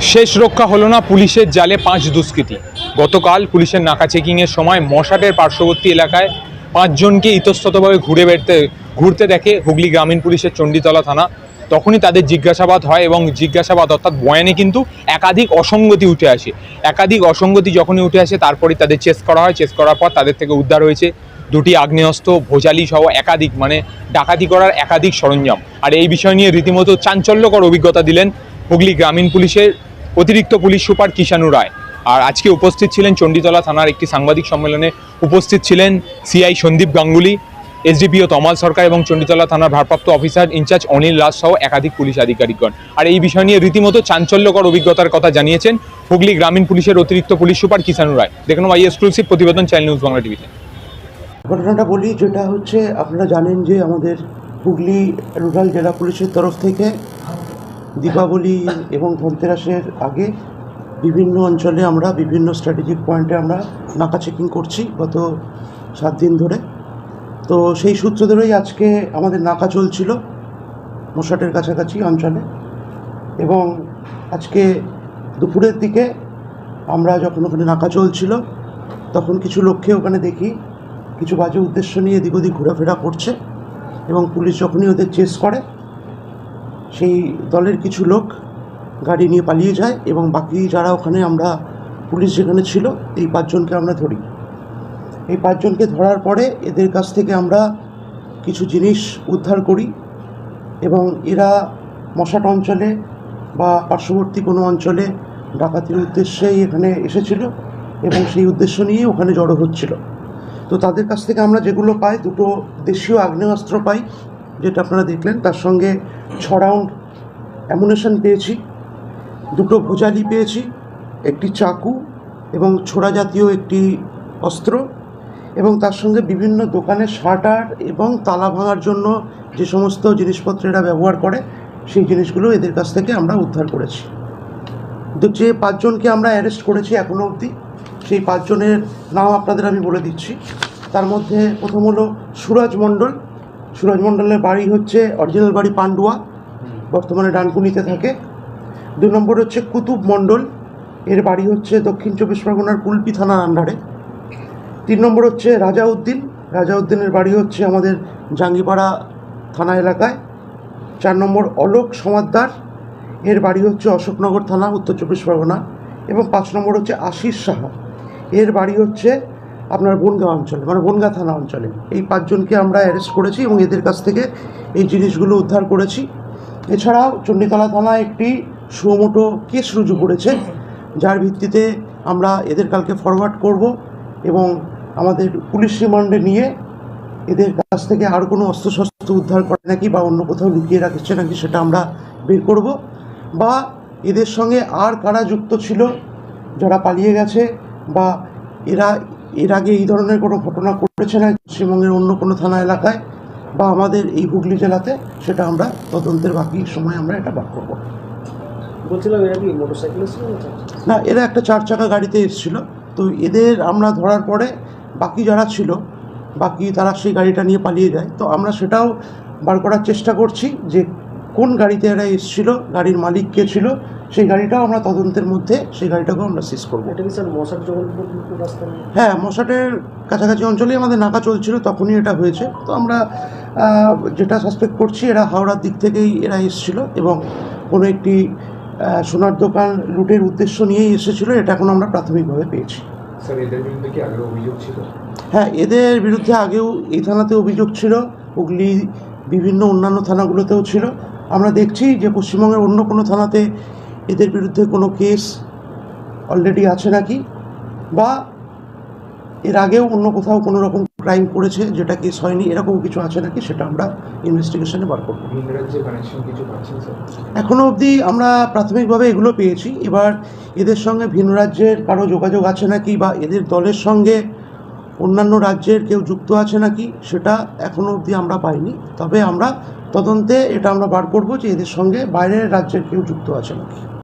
শেষ রক্ষা হলো না পুলিশের জালে পাঁচ দুষ্কৃতী। গতকাল পুলিশের নাকা চেকিংয়ের সময় মশাটের পার্শ্ববর্তী এলাকায় পাঁচজনকে ইতস্ততভাবে ঘুরে বেড়তে ঘুরতে দেখে হুগলি গ্রামীণ পুলিশের চণ্ডীতলা থানা। তখনই তাদের জিজ্ঞাসাবাদ হয় এবং জিজ্ঞাসাবাদ অর্থাৎ বয়ানে কিন্তু একাধিক অসঙ্গতি উঠে আসে। একাধিক অসঙ্গতি যখনই উঠে আসে তারপরে তাদের চেস করা হয়। চেস করার পর তাদের থেকে উদ্ধার হয়েছে দুটি আগ্নেয়াস্ত্র, ভোজালি সহ একাধিক মানে ডাকাতি করার একাধিক সরঞ্জাম। আর এই বিষয় নিয়ে রীতিমতো চাঞ্চল্যকর অভিজ্ঞতা দিলেন হুগলি গ্রামীণ পুলিশের অতিরিক্ত পুলিশ সুপার কিষানু রায়। আর আজকে উপস্থিত ছিলেন চণ্ডীতলা থানার একটি সাংবাদিক সম্মেলনে উপস্থিত ছিলেন সিআই সন্দীপ গাঙ্গুলি, এসডিপিও তমাল সরকার এবং চণ্ডীতলা থানার ভারপ্রাপ্ত অফিসার ইনচার্জ অনিল রাজ সহ একাধিক পুলিশ আধিকারিকগণ। আর এই বিষয় নিয়ে রীতিমতো চাঞ্চল্যকর অভিজ্ঞতার কথা জানিয়েছেন হুগলি গ্রামীণ পুলিশের অতিরিক্ত পুলিশ সুপার কিষাণু রায়। দেখুন আই এক্সক্লুসিভ প্রতিবেদন চ্যানেল নিউজ বাংলা টিভিতে ঘটনাটা বলি, যেটা হচ্ছে, আপনারা জানেন যে আমাদের হুগলি রুরাল জেলা পুলিশের তরফ থেকে দীপাবলি এবং ধনতেরাসের আগে বিভিন্ন অঞ্চলে আমরা বিভিন্ন স্ট্র্যাটেজিক পয়েন্টে আমরা নাকা চেকিং করছি গত সাত দিন ধরে। তো সেই সূত্র ধরেই আজকে আমাদের নাকা চলছিল মশাটের কাছাকাছি অঞ্চলে এবং আজকে দুপুরের দিকে আমরা যখন ওখানে নাকা চলছিল, তখন কিছু লোককে ওখানে দেখি, কিছু বাজে উদ্দেশ্য নিয়ে এদিক ওদিক ঘোরাফেরা করছে এবং পুলিশ যখনই ওদের চেস করে সেই দলের কিছু লোক গাড়ি নিয়ে পালিয়ে যায় এবং বাকি যারা ওখানে আমরা পুলিশ যেখানে ছিল, এই পাঁচজনকে আমরা ধরি। এই পাঁচজনকে ধরার পরে এদের কাছ থেকে আমরা কিছু জিনিস উদ্ধার করি এবং এরা মশাট অঞ্চলে বা পার্শ্ববর্তী কোনো অঞ্চলে ডাকাতির উদ্দেশ্যেই এখানে এসেছিল এবং সেই উদ্দেশ্য নিয়ে ওখানে জড়ো হচ্ছিল। তো তাদের কাছ থেকে আমরা যেগুলো পাই, দুটো দেশীয় আগ্নেয়াস্ত্র পাই। যেটা আপনারা দেখলেন, তার সঙ্গে ছ রাউন্ড অ্যামুনেশন পেয়েছি, দুটো ভোজালি পেয়েছি, একটি চাকু এবং ছোড়া জাতীয় একটি অস্ত্র এবং তার সঙ্গে বিভিন্ন দোকানে শাটার এবং তালা ভাঙার জন্য যে সমস্ত জিনিসপত্র এরা ব্যবহার করে, সেই জিনিসগুলো এদের কাছ থেকে আমরা উদ্ধার করেছি। যে পাঁচজনকে আমরা অ্যারেস্ট করেছি এখনও অবধি, সেই পাঁচজনের নাম আপনাদের আমি বলে দিচ্ছি। তার মধ্যে প্রথম হলো সুরজ মণ্ডল সুরজ মণ্ডলের বাড়ি হচ্ছে অরিজিনাল বাড়ি পান্ডুয়া বর্তমানে ডানকুনিতে থাকে। দু নম্বর হচ্ছে কুতুব মণ্ডল এর বাড়ি হচ্ছে দক্ষিণ চব্বিশ পরগনার কুলপি থানার আন্ডারে। তিন নম্বর হচ্ছে রাজাউদ্দিন রাজাউদ্দিনের বাড়ি হচ্ছে আমাদের জাঙ্গিপাড়া থানা এলাকায়। চার নম্বর অলোক সমাদ্দার এর বাড়ি হচ্ছে অশোকনগর থানা উত্তর চব্বিশ পরগনা। এবং পাঁচ নম্বর হচ্ছে আশিস সাহা এর বাড়ি হচ্ছে আপনার বনগাঁ অঞ্চলে মানে বনগাঁ থানা অঞ্চলে। এই পাঁচজনকে আমরা অ্যারেস্ট করেছি এবং এদের কাছ থেকে এই জিনিসগুলো উদ্ধার করেছি। এছাড়াও চণ্ডীতলা থানায় একটি সুমোটো কেস রুজু করেছে, যার ভিত্তিতে আমরা এদের কালকে ফরওয়ার্ড করব এবং আমাদের পুলিশ রিমান্ডে নিয়ে এদের কাছ থেকে আর কোনো অস্ত্রশস্ত্র উদ্ধার করে নাকি বা অন্য কোথাও লুকিয়ে রাখছে নাকি সেটা আমরা বের করব। বা এদের সঙ্গে আর কারা যুক্ত ছিল, যারা পালিয়ে গেছে বা এরা এর আগে এই ধরনের কোনো ঘটনা ঘটেছে না পশ্চিমবঙ্গের অন্য কোনো থানা এলাকায় বা আমাদের এই হুগলি জেলাতে সেটা আমরা তদন্তের বাকি সময় আমরা এটা বার করব। বলছিলাম এরা কি মোটরসাইকেল না? না এরা একটা চার চাকা গাড়িতে এসেছিল। তো এদের আমরা ধরার পরে বাকি যারা ছিল বাকি তারা সেই গাড়িটা নিয়ে পালিয়ে যায়। তো আমরা সেটাও বার করার চেষ্টা করছি যে কোন গাড়িতে এরা এসেছিল গাড়ির মালিক কে ছিল সেই গাড়িটাও আমরা তদন্তের মধ্যে সেই গাড়িটাকেও আমরা সিজ করব। হ্যাঁ মশাটের কাছাকাছি অঞ্চলেই আমাদের নাকা চলছিল তখনই এটা হয়েছে। তো আমরা যেটা সাসপেক্ট করছি এরা হাওড়ার দিক থেকেই এরা এসেছিল এবং কোনো একটি সোনার দোকান লুটের উদ্দেশ্য নিয়েই এসেছিল এটা এখন আমরা প্রাথমিকভাবে পেয়েছি। স্যার এদের বিরুদ্ধে কি আগের অভিযোগ হ্যাঁ এদের বিরুদ্ধে আগেও এই থানাতে অভিযোগ ছিল হুগলি বিভিন্ন অন্যান্য থানাগুলোতেও ছিল। আমরা দেখছি যে পশ্চিমবঙ্গের অন্য কোনো থানাতে এদের বিরুদ্ধে কোনো কেস অলরেডি আছে নাকি? বা এর আগেও অন্য কোথাও কোনো রকম ক্রাইম করেছে যেটা কেস হয়নি এরকম কিছু আছে নাকি সেটা আমরা ইনভেস্টিগেশনে বার করব। এখনও অবধি আমরা প্রাথমিকভাবে এগুলো পেয়েছি। এবার এদের সঙ্গে ভিন্ন রাজ্যের কারও যোগাযোগ আছে নাকি বা এদের দলের সঙ্গে অন্যান্য রাজ্যের কেউ যুক্ত আছে নাকি সেটা এখনও অবধি আমরা পাইনি। তবে আমরা তদন্তে এটা আমরা বার করব যে এদের সঙ্গে বাইরের রাজ্যের কেউ যুক্ত আছে নাকি।